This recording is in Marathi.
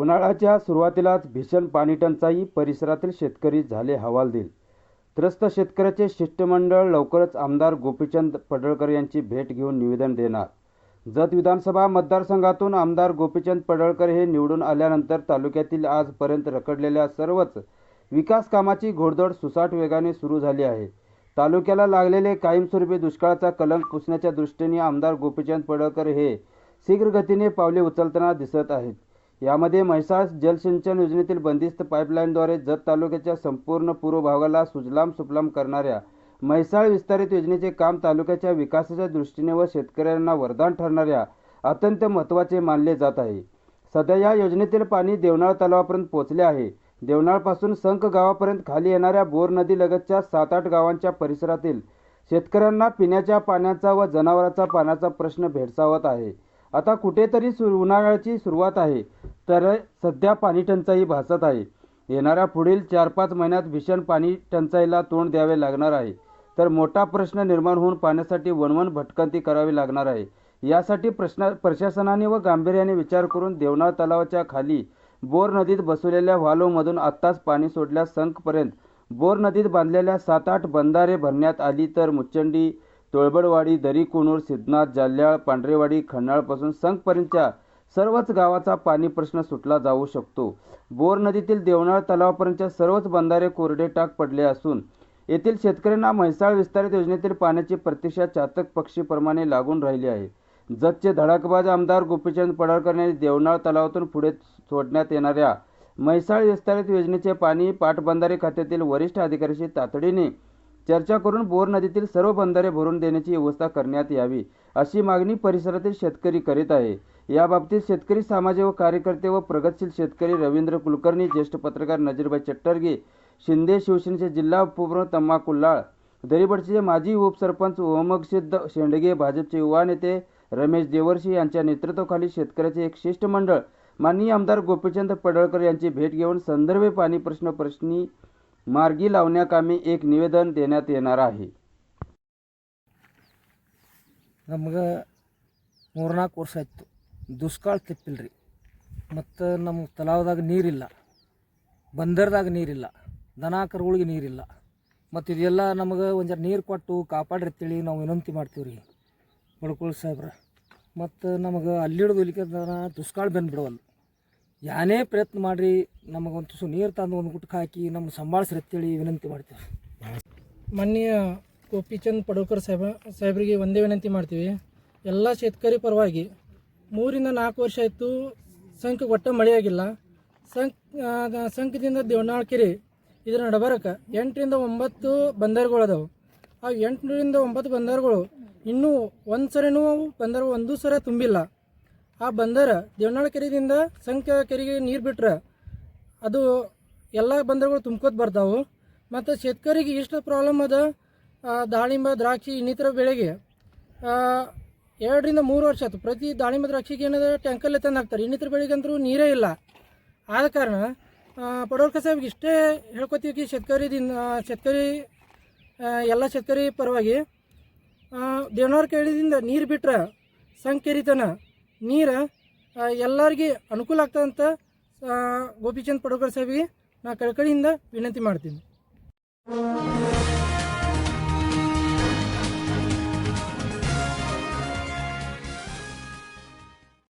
उन्हाळ्याच्या सुरुवातीलाच भीषण पाणीटंचाई परिसरातील शेतकरी झाले हवालदिल. त्रस्त शेतकऱ्याचे शिष्टमंडळ लवकरच आमदार गोपीचंद पडळकर यांची भेट घेऊन निवेदन देणार. जत विधानसभा मतदारसंघातून आमदार गोपीचंद पडळकर हे निवडून आल्यानंतर तालुक्यातील आजपर्यंत रखडलेल्या सर्वच विकास कामाची घोडदौड सुसाट वेगाने सुरू झाली आहे. तालुक्याला लागलेले कायमस्वरूपी दुष्काळाचा कलंक पुसण्याच्या दृष्टीने आमदार गोपीचंद पडळकर हे शीघ्रगतीने पावले उचलताना दिसत आहेत. यामध्ये म्हैसाळ जलसिंचन योजनेतील बंदिस्त पाईपलाईनद्वारे जत तालुक्याच्या संपूर्ण पूर्व भागाला सुजलाम सुफलाम करणाऱ्या म्हैसाळ विस्तारित योजनेचे काम तालुक्याच्या विकासाच्या दृष्टीने व शेतकऱ्यांना वरदान ठरणाऱ्या अत्यंत महत्त्वाचे मानले जात आहे. सध्या या योजनेतील पाणी देवनाळ तलावापर्यंत पोहोचले आहे. देवनाळपासून संख गावापर्यंत खाली येणाऱ्या बोर नदीलगतच्या सात आठ गावांच्या परिसरातील शेतकऱ्यांना पिण्याच्या पाण्याचा व जनावरांचा पाण्याचा प्रश्न भेडसावत आहे. आता कुठेतरी सुर उन्हाळ्याची सुरुवात आहे. तर सध्या पाणी टंचाई भासत आहे. येणाऱ्या पुढील चार पाच महिन्यात भीषण पाणी टंचाईला तोंड द्यावे लागणार आहे. तर मोठा प्रश्न निर्माण होऊन पाण्यासाठी वणवण भटकंती करावी लागणार आहे. यासाठी प्रश्न प्रशासनाने व गांभीर्याने विचार करून देवनाळ तलावाच्या खाली बोर नदीत बसवलेल्या व्हालोमधून आत्ताच पाणी सोडल्यास संखपर्यंत बोर नदीत बांधलेल्या सात आठ बंधारे भरण्यात आली तर मुच्चंडी तोळबडवाडी दरीकुनूर सिद्धनाथ जाल्याळ पांढरेवाडी खंडाळपासून संखपर्यंतच्या सर्वच गावाचा पाणी प्रश्न सुटला जाऊ शकतो. बोर नदीतील देवनाळ तलावापर्यंत सर्वच बंधारे कोरडे टाक पडले असून येथील शेतकऱ्यांना म्हैसाळ विस्तारित योजनेतील पाण्याची प्रतीक्षा चातक पक्षीप्रमाणे लागून राहिली आहे. जतचे धडाकबाज आमदार गोपीचंद पडळकर यांनी देवनाळ तलावातून पुढे सोडण्यात येणाऱ्या म्हैसाळ विस्तारित योजनेचे पाणी पाटबंधारे खात्यातील वरिष्ठ अधिकाऱ्याशी तातडीने चर्चा करून बोर नदीतील सर्व बंधारे भरून देण्याची व्यवस्था करण्यात यावी अशी मागणी परिसरातील शेतकरी करीत आहे. याबाबतीत शेतकरी समाज व कार्यकर्ते व प्रगतशील शेतकरी रवींद्र कुलकर्णी ज्येष्ठ पत्रकार नजीरबाई चट्टरगे शिंदे शिवसेनेचे जिल्हा उपप्रमुख तम्मा कुल्लाळ दरीबडचे माजी उपसरपंच ओमगसिद्ध शेंडगे भाजपचे युवा नेते रमेश देवर्षी यांच्या नेतृत्वाखाली शेतकऱ्याचे एक शिष्टमंडळ माननीय आमदार गोपीचंद पडळकर यांची भेट घेऊन संदर्भ पाणी प्रश्न प्रश्नी मार्गी लावण्याकामी एक निवेदन देण्यात येणार आहे ನಮ್ಗೆ ಮೂರ್ನಾಲ್ಕು ವರ್ಷ ಆಯ್ತು ದುಷ್ಕಾಳ ತಪ್ಪಿಲ್ಲ ರೀ ಮತ್ತು ನಮ್ಮ ತಲಾವದಾಗ ನೀರಿಲ್ಲ. ಬಂದರ್ದಾಗ ನೀರಿಲ್ಲ. ದನ ಕರುಗಳಿಗೆ ನೀರಿಲ್ಲ. ಮತ್ತು ಇದೆಲ್ಲ ನಮಗೆ ಒಂದು ನೀರು ಕೊಟ್ಟು ಕಾಪಾಡಿರ್ತೀಳಿ ನಾವು ವಿನಂತಿ ಮಾಡ್ತೀವಿ ರೀ ಬಡ್ಕೊಳ್ ಸಾಹೇಬ್ರ. ಮತ್ತು ನಮಗೆ ಅಲ್ಲಿಡ್ದು ಇಲ್ಲಿಕಂದ್ರೆ ದುಷ್ಕಾಳ ಬಂದ್ಬಿಡವಲ್ಲ ಯಾನೇ ಪ್ರಯತ್ನ ಮಾಡಿರಿ, ನಮಗೊಂದು ಸು ನೀರು ತಂದು ಒಂದು ಗುಟ್ಕ ಹಾಕಿ ನಮ್ಮ ಸಂಭಾಳಿಸ್ರಿ ಅಂತೇಳಿ ವಿನಂತಿ ಮಾಡ್ತೀವಿ ಮಾನ್ಯ ಗೋಪಿಚಂದ್ ಪಡೋಕರ್ ಸಾಹೇಬ ಸಾಹೇಬ್ರಿಗೆ ಒಂದೇ ವಿನಂತಿ ಮಾಡ್ತೀವಿ. ಎಲ್ಲ ಶೇತಕರಿ ಪರವಾಗಿ ಮೂರಿಂದ ನಾಲ್ಕು ವರ್ಷ ಆಯಿತು ಸಂಖ ಒಟ್ಟ ಮಳೆಯಾಗಿಲ್ಲ. ಸಂಕ್ ಸಂಕದಿಂದ ದೇವನಾಳ್ ಕೆರೆ ಇದರ ನಡಬರಕ ಎಂಟರಿಂದ ಒಂಬತ್ತು ಬಂದರುಗಳು ಅದಾವೆ. ಆ ಎಂಟರಿಂದ ಒಂಬತ್ತು ಬಂದರುಗಳು ಇನ್ನೂ ಒಂದು ಸರಿನೂ ಅವು ಬಂದರು ಒಂದು ಸರ ತುಂಬಿಲ್ಲ. ಆ ಬಂದರ ದೇವನಾಳ ಕೆರೆದಿಂದ ಸಂಕ ಕೆರೆಗೆ ನೀರು ಬಿಟ್ರೆ ಅದು ಎಲ್ಲ ಬಂದರುಗಳು ತುಂಬ್ಕೋತ ಬರ್ತಾವೆ. ಮತ್ತು ಶೇತಕರಿಗೆ ಇಷ್ಟು ಪ್ರಾಬ್ಲಮ್ ಅದ ದಾಳಿಂಬ, ದ್ರಾಕ್ಷಿ ಇನ್ನಿತರ ಬೆಳೆಗೆ. ಎರಡರಿಂದ ಮೂರು ವರ್ಷ ಆಯ್ತು. ಪ್ರತಿ ದಾಳಿಂಬೆ ದ್ರಾಕ್ಷಿಗೆ ಏನದ ಟ್ಯಾಂಕಲ್ಲೇ ತಂದು ಹಾಕ್ತಾರೆ. ಇನ್ನಿತರ ಬೆಳೆಗಂತರೂ ನೀರೇ ಇಲ್ಲ. ಆದ ಕಾರಣ ಪಡೋರ್ಕ ಸಾಹೇಬ್ಗೆ ಇಷ್ಟೇ ಹೇಳ್ಕೊತೀವಿ ಕಿ ದಿನ ಶೇತಕರಿ ಎಲ್ಲ ಶೇತಕರಿ ಪರವಾಗಿ ದೇವನವ್ರ ಕೇಳಿದಿಂದ ನೀರು ಬಿಟ್ರೆ ಸಂಕೇರಿತನ, ನೀರು ಎಲ್ಲರಿಗೆ ಅನುಕೂಲ ಆಗ್ತದಂತ ಗೋಪಿಚಂದ್ ಪಡೋಕರ್ ಸಾಹೇಬಿಗೆ ನಾ ಕಳ್ಕಳಿಯಿಂದ ವಿನಂತಿ ಮಾಡ್ತೀನಿ.